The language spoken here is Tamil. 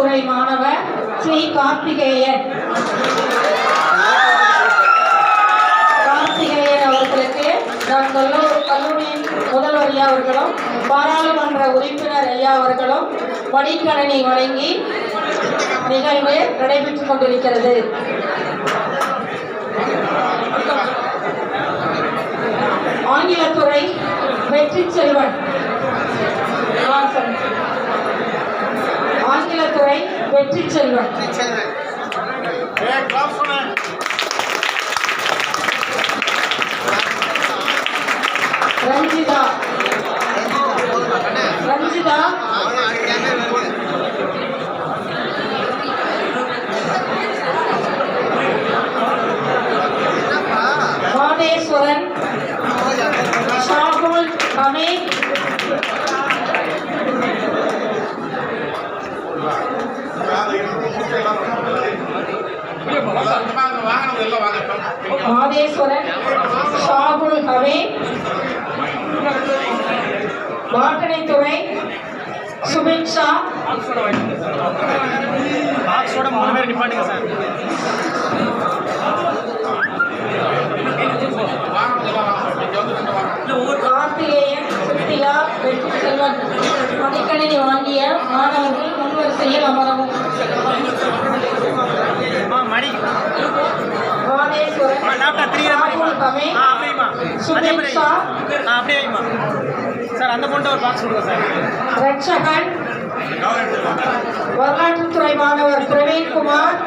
மாணவர் ஸ்ரீ கார்த்திகேயன். கார்த்திகேயன் அவர்களுக்கு நம் கல்லூரி கல்லூரியின் முதல்வர் ஐயா அவர்களும் பாராளுமன்ற உறுப்பினர் ஐயா அவர்களும் மடிக்கணனி வழங்கி நிகழ்வு நடைபெற்றுக் கொண்டிருக்கிறது. ஆங்கிலத்துறை வெற்றி செல்வன் ஆ, சரி. ஆங்கிலத்துறை வெற்றி செல்வன். ரஞ்சிதா. ரஞ்சிதா. மாதேஸ்வரன் ஷாகுல் ஹமீத் மாதேஸ்வரன் ஷாகுல் ஹமீத் மாட்டனைத்துறை சுபின் ஷா. பாக்ஸோட மூணு பேர் நிப்பாட்டுங்க சார் கார்த்திகேயன் சுத்தியா வெற்றி செல்வன் மடிக்கணினி வாங்கிய மாணவர்கள் முன்வரிசையில் அமரவும் ஆ மணி மாதேஸ்வரன் ஆ டாக்டர் த்ரீ ஷாகுல் ஹமீத் ஆ அப்படியேம்மா அதே சுபின் அப்படியே வைம்மா சார் அந்த பொண்ணு ஒரு பாக்ஸ் கொடுங்க சார். ரட்சகன். வரலாற்றுத்துறை மாணவர் பிரவீன்குமார்